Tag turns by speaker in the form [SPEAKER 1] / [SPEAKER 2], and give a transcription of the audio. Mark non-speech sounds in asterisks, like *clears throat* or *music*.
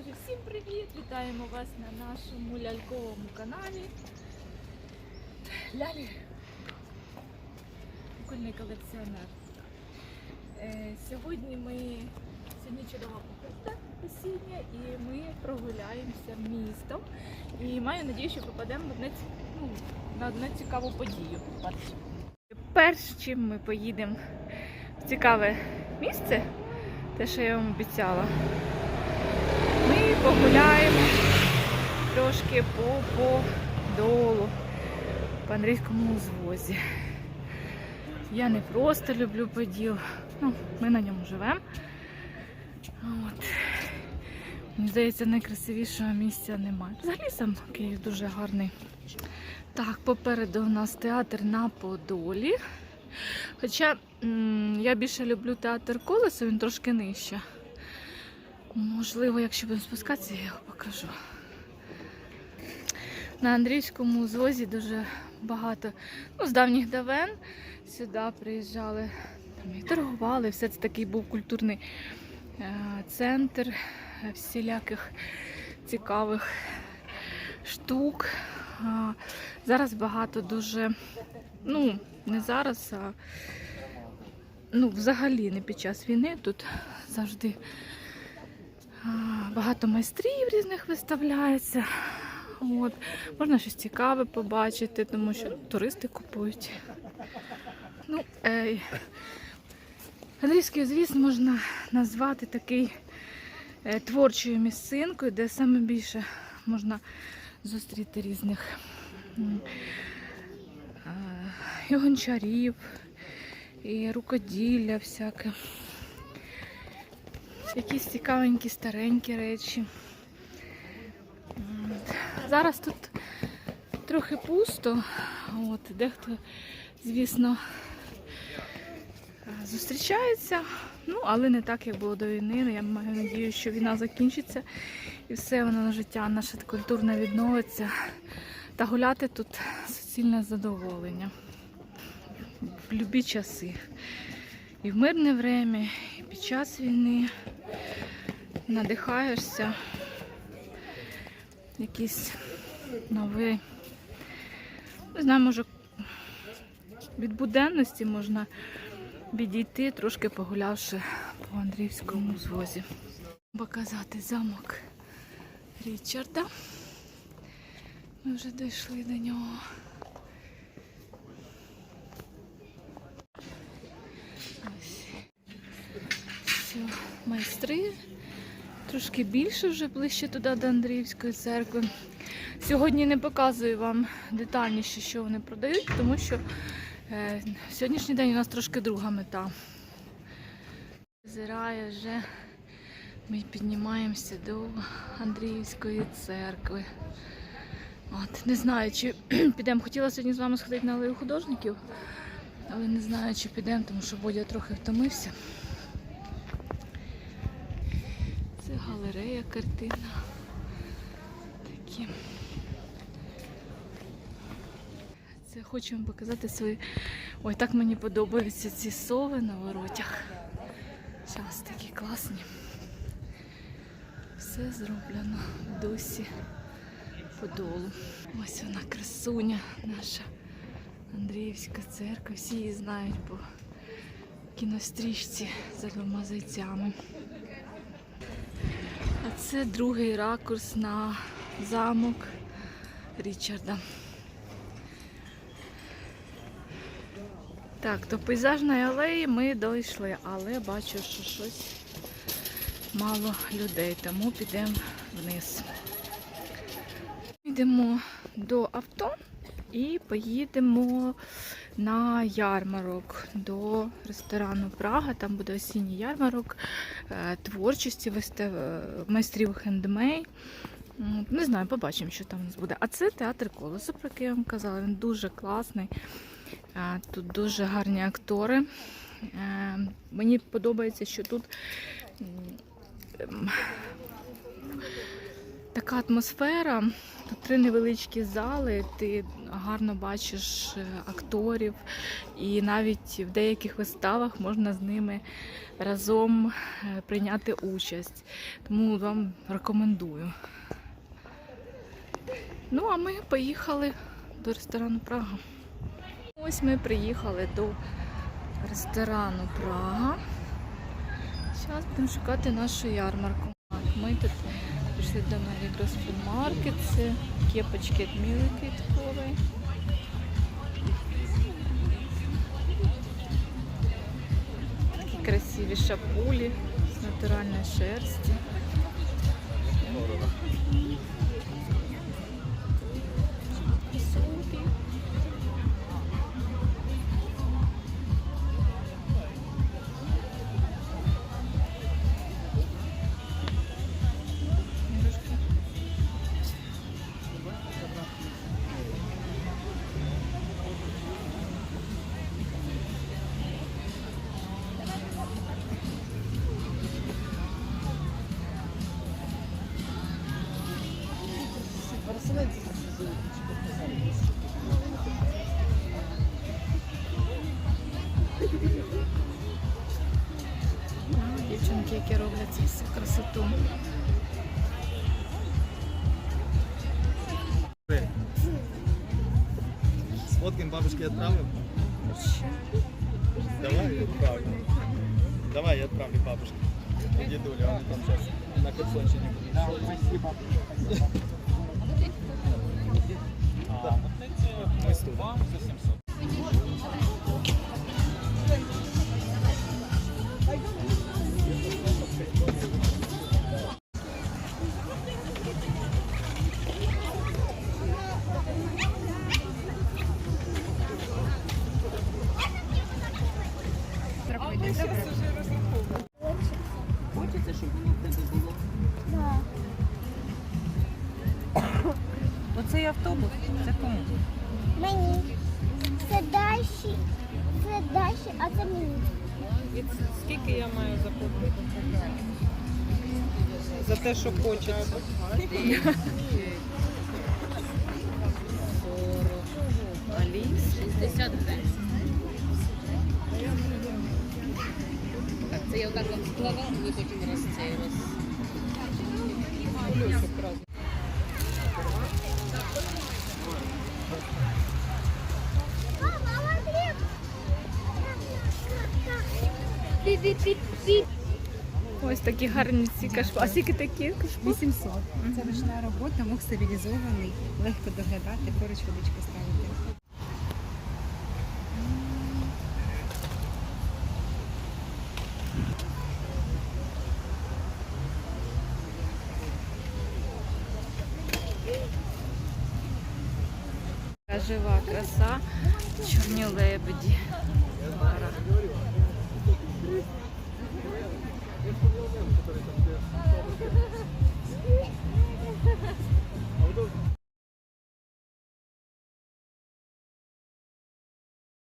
[SPEAKER 1] Друзі, всім привіт! Вітаємо вас на нашому ляльковому каналі. Лялі. Прикольний колекціонер. Е, сьогодні ми сьогодні чудова погода осіння і ми прогуляємося містом. І маю надію, що попадемо в одне, ну, на одну цікаву подію. Перш чим ми поїдемо в цікаве місце, те, що я вам обіцяла. Погуляємо трошки по Подолу, по Андрійському узвозі. Я не просто люблю Поділ, ну, ми на ньому живемо. От. Мені здається, найкрасивішого місця немає. Взагалі сам Київ дуже гарний. Так, попереду у нас театр на Подолі. Хоча м, я більше люблю театр колесо, він трошки нижче. Можливо, якщо будемо спускатися, я його покажу. На Андрійському звозі дуже багато ну, з давніх давен сюди приїжджали, там і торгували. Все це такий був культурний е, центр е, всіляких цікавих штук. Зараз багато дуже, ну, не зараз, а ну, взагалі не під час війни. Тут завжди Багато майстрів різних виставляється. От. Можна щось цікаве побачити, тому що туристи купують. Ну, е, Андрійський узвіз можна назвати такий е, творчою місцинкою, де саме більше можна зустріти різних м, е, і гончарів, і рукоділля всяке якісь цікавенькі старенькі речі. Зараз тут трохи пусто. От, дехто, звісно, зустрічається, ну, але не так, як було до війни. Я маю надію, що війна закінчиться і все воно на життя наше культурне відновиться. Та гуляти тут суцільне задоволення в будь-які часи. І в мирне время, і під час війни надихаєшся якісь нові. Не знаю, може від буденності можна відійти, трошки погулявши по Андріївському звозі. Показати замок Річарда. Ми вже дійшли до нього. Ось. Все, майстри. Трошки більше вже ближче туди до Андріївської церкви. Сьогодні не показую вам детальніше, що вони продають, тому що е, сьогоднішній день у нас трошки друга мета. Зирає вже ми піднімаємося до Андріївської церкви. От, не знаю, чи *clears throat* підемо. Хотіла сьогодні з вами сходити на алею художників, але не знаю, чи підемо, тому що Бодя трохи втомився. Це галерея, картина. Такі. Це хочу вам показати свої. Ой, так мені подобаються ці сови на воротях. Зараз такі класні. Все зроблено в дусі подолу. Ось вона красуня наша Андріївська церква. Всі її знають по кінострічці за двома зайцями. Це другий ракурс на замок Річарда. Так, до пейзажної алеї ми дійшли, але бачу, що щось мало людей, тому підемо вниз. Йдемо до авто і поїдемо на ярмарок до ресторану Прага. Там буде осінній ярмарок е, творчості е, майстрів хендмей. Не знаю, побачимо, що там у нас буде. А це театр колесо, про який я вам казала. Він дуже класний. Е, Тут дуже гарні актори. Мені подобається, що тут ем, така атмосфера. Тут три невеличкі зали, ти гарно бачиш е, акторів, і навіть в деяких виставах можна з ними разом е, прийняти участь. Тому вам рекомендую. Ну, а ми поїхали до ресторану Прага. Ось ми приїхали до ресторану Прага. Зараз будемо шукати нашу ярмарку. Ми тут прийшли до Мері Маркет, це кепочки від Міли Квіткової. Такі красиві шапулі з натуральної шерсті. Дівчинки, які роблять цю красоту.
[SPEAKER 2] Сфоткаем бабушке отправим? Давай, я отправлю. Давай, я отправлю бабушке. И дедуле, он там сейчас на Херсонщине будет. Да, спасибо.
[SPEAKER 3] Це кому?
[SPEAKER 4] Мені. Це далі, це далі, а це мені.
[SPEAKER 3] І це скільки я маю заплатити? За те, що хочеться.
[SPEAKER 1] Аліс.
[SPEAKER 5] 60 гривень. Так, це я отак вам склала, ви потім роз цей роз. Плюсик раз.
[SPEAKER 1] Ось такі гарні ці кашпо. А скільки такі кашпо?
[SPEAKER 6] 800. Це ручна робота, мох стерилізований, легко доглядати, поруч водичку ставити.
[SPEAKER 1] Жива краса, чорні лебеді. А вот